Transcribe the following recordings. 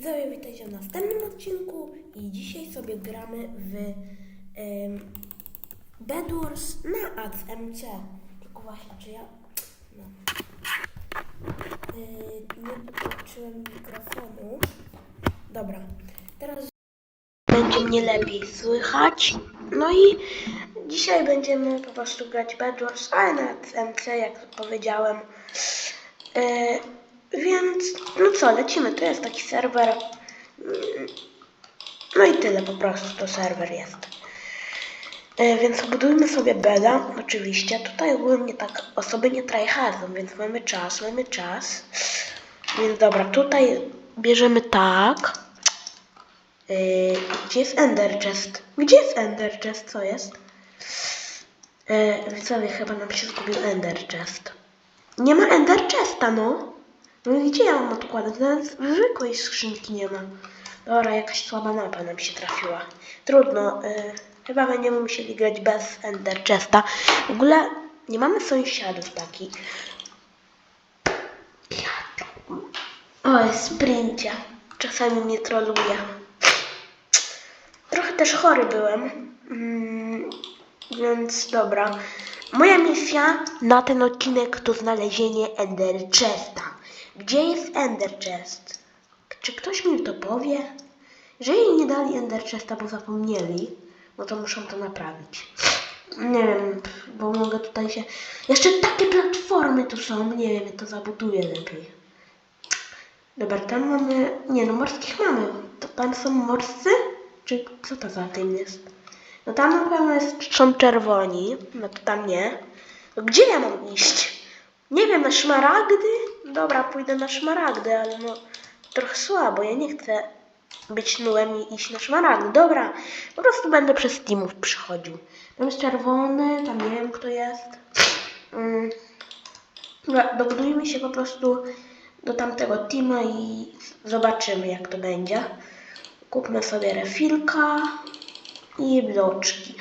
Widzowie, witajcie w następnym odcinku i dzisiaj sobie gramy w um, Bed Wars na ACMC. Tylko właśnie, czy ja... No. Yy, nie podłączyłem mikrofonu. Dobra, teraz będzie mnie lepiej słychać. No i dzisiaj będziemy po prostu grać Bed Wars, ale na ACMC, jak powiedziałem. Yy, więc, no co, lecimy. To jest taki serwer. No i tyle po prostu to serwer jest. E, Więc budujmy sobie beda, oczywiście. Tutaj ogólnie tak osoby nie tryhardzą, więc mamy czas, mamy czas. Więc dobra, tutaj bierzemy tak. E, Gdzie jest Ender Chest? Gdzie jest Ender Chest? Co jest? E, Widzowie, chyba nam się zgubił Ender Chest. Nie ma Ender Chesta, no. No gdzie ja mam odkładać? Nawet zwykłej skrzynki nie ma. Dobra, jakaś słaba mapa nam się trafiła. Trudno. Y, chyba będziemy musieli grać bez Ender Chesta. W ogóle nie mamy sąsiadów takich. Oj, sprincie. Czasami mnie troluje. Trochę też chory byłem. Mm, więc dobra. Moja misja na ten odcinek to znalezienie Ender Chesta. Gdzie jest Ender Chest? Czy ktoś mi to powie? Jeżeli nie dali Ender Chesta, bo zapomnieli, no to muszą to naprawić. Nie wiem, bo mogę tutaj się... Jeszcze takie platformy tu są, nie wiem, to zabuduję lepiej. Dobra, tam mamy... Nie no, morskich mamy. To tam są morscy? Czy co to za tym jest? No tam na pewno jest, są czerwoni, no to tam nie. No gdzie ja mam iść? Nie wiem, na szmaragdy? Dobra, pójdę na szmaragdy, ale no trochę słabo, ja nie chcę być nułem i iść na szmaragdy. Dobra, po prostu będę przez teamów przychodził. Tam jest czerwony, tam nie wiem kto jest. Mm. Dobudujmy się po prostu do tamtego teama i zobaczymy jak to będzie. Kupmy sobie refilka i bloczki.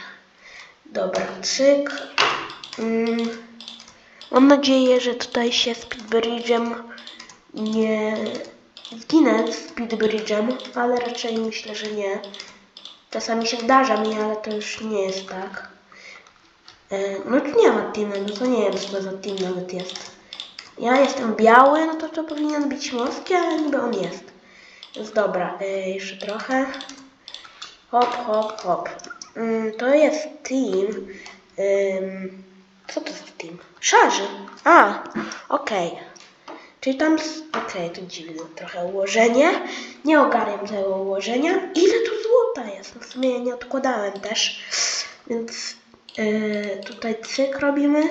Dobra, cyk. Mm. Mam nadzieję, że tutaj się Speedbridge'em nie zginę z Speedbridge'em, ale raczej myślę, że nie. Czasami się zdarza mi, ale to już nie jest tak. E, No tu nie ma teamu, no to nie wiem co to za team nawet jest. Ja jestem biały, no to to powinien być morski, ale niby on jest. Więc dobra, e, jeszcze trochę. Hop, hop, hop. Mm, to jest team. Co to za team? Szarzy. A, okej. Czyli tam. Okej, to dziwne trochę ułożenie. Nie ogarniam tego ułożenia. Ile tu złota jest? No w sumie ja nie odkładałem też. Więc yy, tutaj cyk robimy.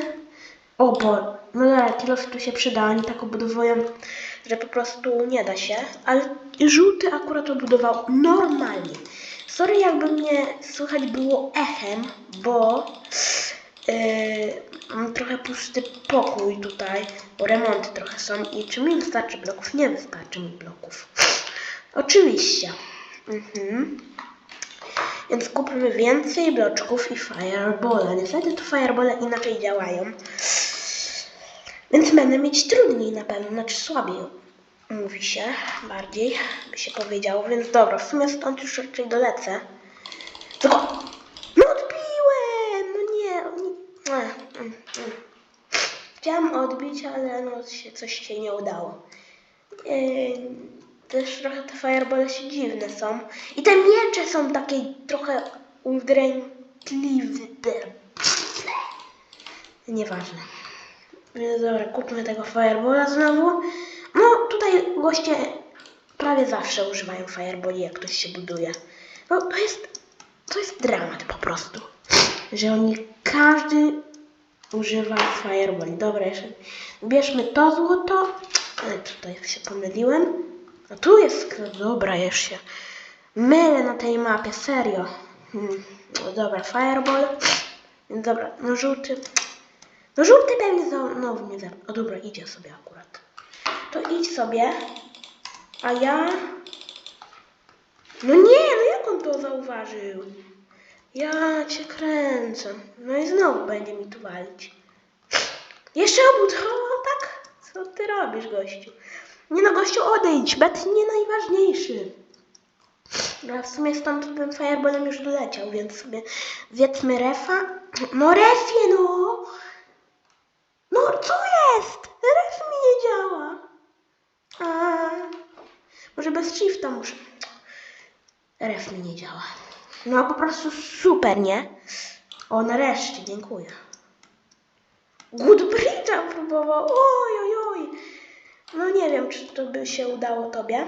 O, bo. No dobra, kilos tu się przyda. Oni tak obudowują, że po prostu nie da się. Ale żółty akurat obudował normalnie. Sorry, jakby mnie słychać było echem, bo mam trochę pusty pokój tutaj, bo remonty trochę są i czy mi wystarczy bloków? Nie wystarczy mi bloków. Oczywiście. Mhm. Więc kupmy więcej bloczków i fireballa. Niestety to fireballa inaczej działają. Więc będę mieć trudniej na pewno, znaczy słabiej mówi się bardziej, by się powiedziało, więc dobra, w sumie stąd już raczej dolecę. Tylko, no odbiłem, no nie, oni... Ech, mm, mm. Chciałam odbić, ale no się, coś się nie udało. Yy, też trochę te fireball się dziwne są. I te miecze są takie trochę udrętliwe. Nieważne. Więc dobra, kupmy tego fireballa znowu. No, tutaj goście prawie zawsze używają fireballi, jak ktoś się buduje. No, to jest, to jest dramat po prostu. Że oni, każdy używa fireballi. Dobra, jeszcze bierzmy to złoto. Ale tutaj się pomyliłem. A tu jest, dobra, już się mylę na tej mapie, serio. Hmm. Dobra, fireball. Dobra, no żółty. No żółty pewnie znowu mnie zep... O dobra, idzie sobie akurat. To idź sobie. A ja... No nie, no jak on to zauważył? Ja cię kręcę. No i znowu będzie mi tu walić. Jeszcze obudował tak? Co ty robisz, gościu? Nie no, gościu, odejdź. Bet nie naj... najważniejszy. No a w sumie stąd bym fireballem już doleciał, więc sobie zjedzmy refa. No refie no! No co jest? Ref mi nie działa. A, może bez shifta muszę. Ref mi nie działa. No po prostu super, nie? O, nareszcie, dziękuję. Goodbridge'a próbował. Oj, oj, oj. No nie wiem, czy to by się udało tobie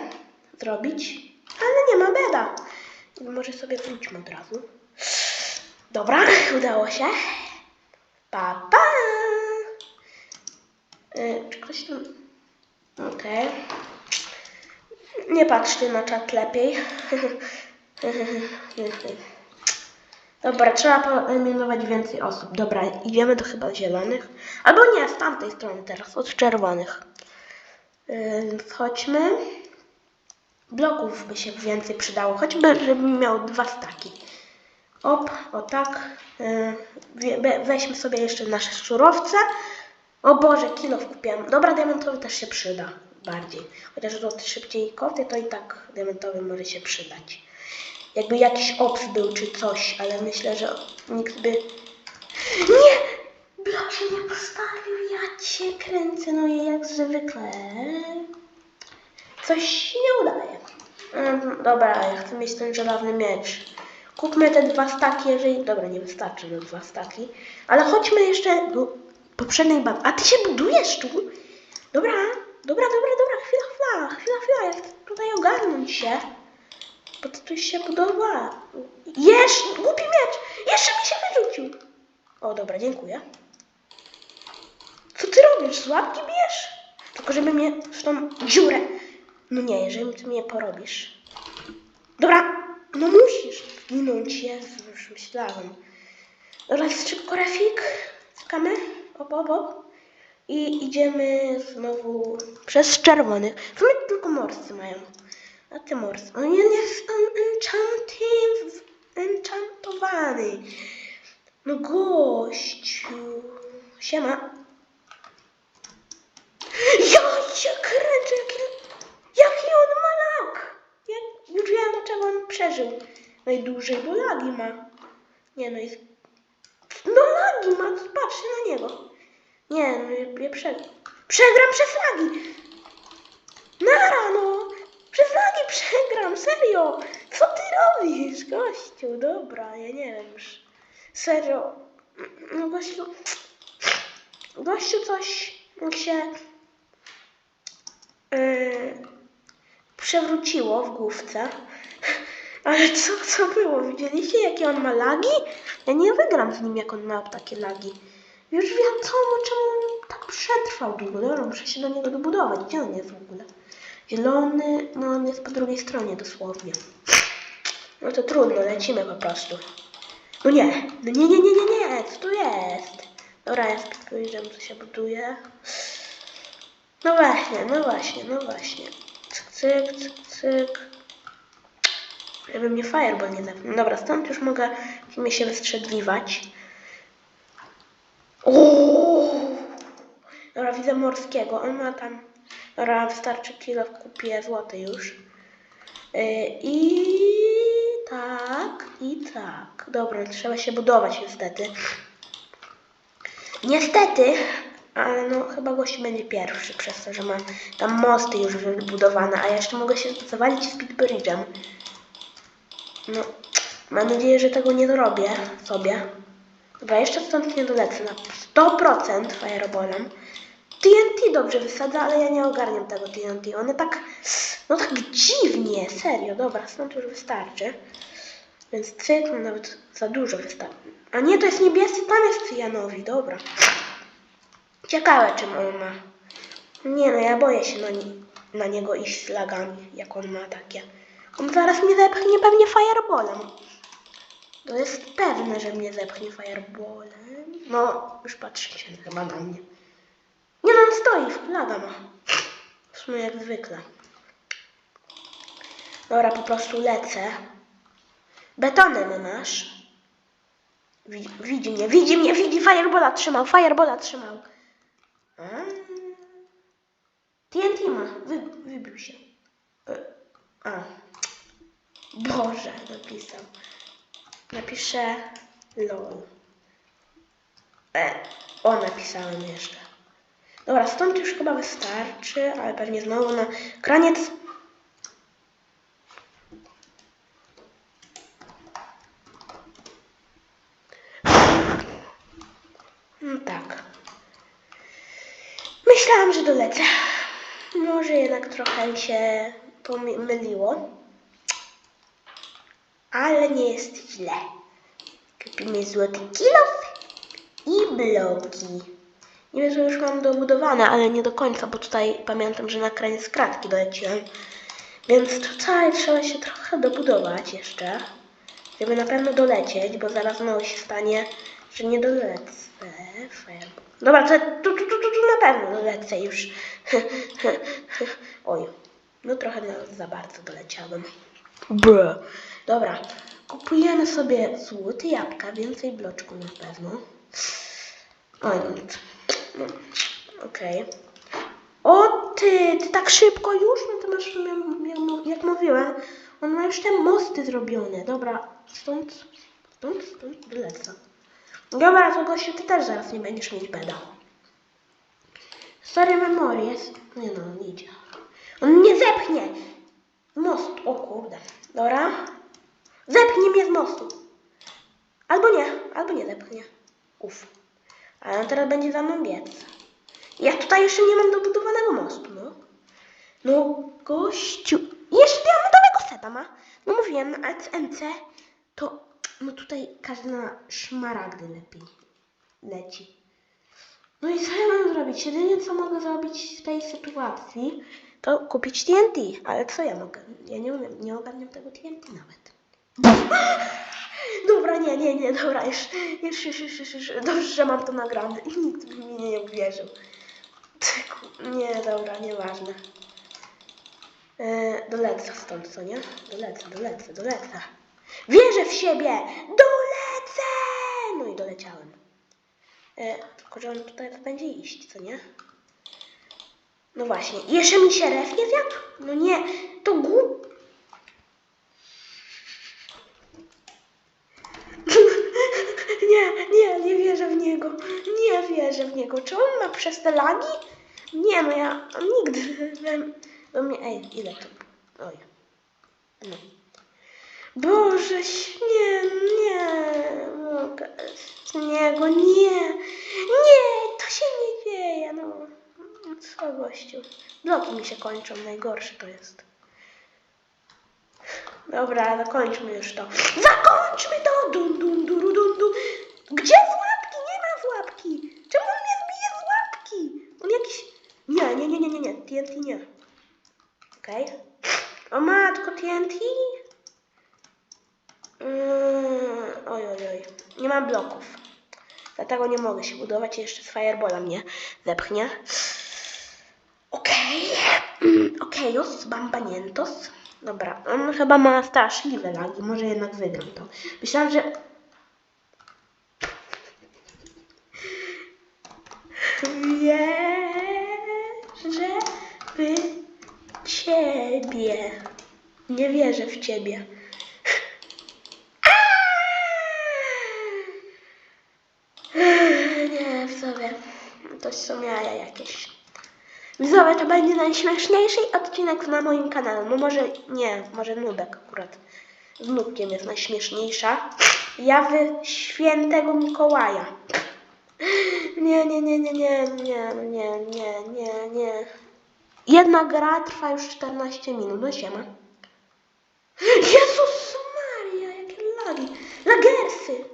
zrobić, ale nie ma beda. Może sobie wróćmy od razu. Dobra, udało się. Pa, pa! Y, czy ktoś tam... Okej. Nie patrzcie na czat lepiej. Dobra, trzeba poeliminować więcej osób. Dobra, idziemy do chyba zielonych. Albo nie, z tamtej strony teraz, od czerwonych. Yy, Więc chodźmy. Bloków by się więcej przydało, choćby żebym miał dwa staki. Op, o tak. Yy, Weźmy sobie jeszcze nasze surowce. O Boże, kilo kupiłem. Dobra, diamentowy też się przyda bardziej. Chociaż złoty szybciej koty, to i tak diamentowy może się przydać. Jakby jakiś ops był czy coś, ale myślę, że nikt by... Nie! Blok nie postawił, ja cię kręcę, no i jak zwykle. Coś się nie udaje. Mm, dobra, ja chcę mieć ten żelazny miecz. Kupmy te dwa staki, jeżeli... Dobra, nie wystarczy na dwa staki. Ale chodźmy jeszcze do poprzedniej banki. A ty się budujesz tu? Dobra, dobra, dobra, dobra, chwila, chwila, chwila, chwila. Ja chcę tutaj ogarnąć się. Bo ty tu się budowała. Jesz, głupi miecz! Jeszcze mi się wyrzucił. O, dobra, dziękuję. Co ty robisz? Z łapki bijesz? Tylko żeby mnie w tą dziurę. No nie, jeżeli ty mnie porobisz. Dobra, no musisz zginąć. Jezu, już myślałam. Dobra, szybko refik. Skamy. Op, op, op. I idziemy znowu przez czerwonych. W sumie tylko morscy mają. A ty mors. On jest on enchanty, enchantowany. No gościu. Siema. Ja cię kręcę, jaki, jaki on ma lag. Ja już wiem, dlaczego on przeżył najdłużej, bo lagi ma. Nie no, jest... No lagi ma, patrzcie na niego. Nie, no ja, ja przegram. Przegram przez lagi. Nara, no! Przegram, serio! Co ty robisz, gościu? Dobra, ja nie wiem już. Serio. No gościu... Gościu coś jak się... Yy, przewróciło w główce. Ale co, co było? Widzieliście, jakie on ma lagi? Ja nie wygram z nim, jak on ma takie lagi. Już wiadomo, czemu on tak przetrwał długo. Dobra, muszę się do niego dobudować. Gdzie on jest w ogóle? Zielony, no on jest po drugiej stronie dosłownie. No to trudno, lecimy po prostu. No nie, no nie, nie, nie, nie, nie, co tu jest? Dobra, ja spojrzę, co się buduje. No właśnie, no właśnie, no właśnie. Cyk, cyk, cyk, cyk. Żeby mnie fireball nie zepnął. Dobra, stąd już mogę mnie się wystrzedliwać. Uuu. Dobra, widzę morskiego. On ma tam. Dobra, wystarczy kilo, kupię złoty już. Yy, I tak, i tak. Dobra, trzeba się budować niestety. Niestety, ale no chyba gość będzie pierwszy przez to, że ma tam mosty już wybudowane, a ja jeszcze mogę się zawalić speedbridge'em. No, mam nadzieję, że tego nie zrobię sobie. Dobra, jeszcze stąd nie dolecę na 100% fireballem. TNT dobrze wysadza, ale ja nie ogarniam tego TNT. One tak, no tak dziwnie, serio. Dobra, stąd już wystarczy. Więc cyk, no nawet za dużo wystarczy. A nie, to jest niebiescy, tam jest cyjanowi, dobra. Ciekawe, czym on ma. Nie no, ja boję się na, nie, na niego iść z lagami, jak on ma takie. On zaraz mnie zepchnie pewnie fireballem. To jest pewne, że mnie zepchnie fireballem. No, już patrzcie chyba na mnie. Nie no, on stoi, laga ma. W sumie jak zwykle. Dobra, po prostu lecę. Betonem masz. Widzi, widzi mnie, widzi mnie, widzi, firebola trzymał, firebola trzymał. A. TNT ma, Wy, wybił się. E, napisał? Napiszę LOL. E, o, napisałem jeszcze. Dobra, stąd już chyba wystarczy, ale pewnie znowu na kraniec. No tak. Myślałam, że dolecę. Może jednak trochę się pomyliło. Ale nie jest źle. Kupimy złoty kilof i bloki. Wiem, że już mam dobudowane, ale nie do końca, bo tutaj pamiętam, że na kraniec kratki doleciłem. Więc tutaj trzeba się trochę dobudować jeszcze, żeby na pewno dolecieć, bo zaraz znowu się stanie, że nie dolecę. Dobra, to tu, tu, tu, tu, na pewno dolecę już. Oj, no trochę za bardzo doleciałem. Dobra, kupujemy sobie złote jabłka, więcej bloczków na pewno. O, nic. No, Okej. O ty, ty tak szybko już? No to masz, jak, mówiłem, on ma już te mosty zrobione. Dobra, stąd, stąd, stąd wylecę. Dobra, to gościu, ty też zaraz nie będziesz mieć beda. Stary memories. Nie no, on idzie. On mnie zepchnie! Most, o kurde. Dobra. Zepchnie mnie z mostu. Albo nie, albo nie zepchnie. Uf. Ale on teraz będzie za mną biec. Ja tutaj jeszcze nie mam dobudowanego mostu, no. No, gościu. Jeszcze diamentowego seta ma. No mówiłem, na MC to, no tutaj każdy na szmaragdy lepiej leci. No i co ja mam zrobić? Jedynie co mogę zrobić w tej sytuacji, to kupić TNT. Ale co ja mogę? Ja nie umiem, nie ogarniam tego TNT nawet. Dobra, nie, nie, nie, dobra, już, już, już, już, już, już. dobrze, że mam to nagrane i nikt mi mnie nie uwierzył. Nie, dobra, nieważne. E, dolecę stąd, co nie? Dolecę, dolecę, dolecę. Wierzę w siebie! Dolecę! No i doleciałem. E, tylko, że on tutaj będzie iść, co nie? No właśnie. Jeszcze mi się ref nie zjadł? No nie, to głup... Nie, nie, wierzę w niego. Nie wierzę w niego. Czy on ma przez te lagi? Nie, no ja nigdy do mnie... Ej, ile to? Oj. No. Boże, nie, nie mogę z niego, nie, nie, to się nie dzieje, no. Co gościu? Bloki mi się kończą, najgorsze to jest. Dobra, zakończmy już to. Zakończmy to! Dun, dun, duru, dun, dun. Gdzie z łapki? Nie ma z łapki! Czemu on mnie zbije z łapki? On jakiś... Nie, nie, nie, nie, nie, nie. TNT nie. Okej. O matko, TNT? Mm, oj, oj, oj. Nie mam bloków. Dlatego nie mogę się budować. Jeszcze z Firebola mnie zepchnie. Okej. Mm, Okejos, bambanientos. Dobra, on chyba ma straszliwe lagi. Może jednak wygram to. Myślałam, że... Wierzę w ciebie. Nie wierzę w ciebie. Nie, widzowie, to są jaja jakieś. Widzowie, to będzie najśmieszniejszy odcinek na moim kanale. No może nie, może Nubek akurat. Z Nubkiem jest najśmieszniejsza. Jawy świętego Mikołaja. Nie, nie, nie, nie, nie, nie, nie, nie, nie, nie. Jedna gra trwa już 14 minut. No siema. Jezus Maria, jakie lagi. Lagersy.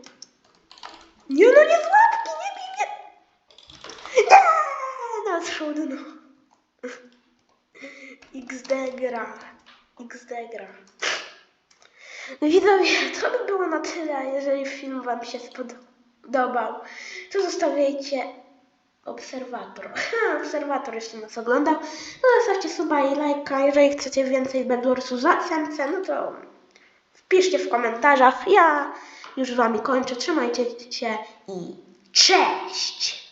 Nie, no nie z łapki, nie bij mnie. Nie, no trudno. XD gra. XD gra. Widzowie, to by było na tyle. Jeżeli film Wam się spodobał, to zostawiajcie obserwator. Ha, obserwator jeszcze nas oglądał. No zostawcie suba i lajka. Jeżeli chcecie więcej Bedwarsу za CMC, no to wpiszcie w komentarzach. Ja już Wami kończę. Trzymajcie się i cześć!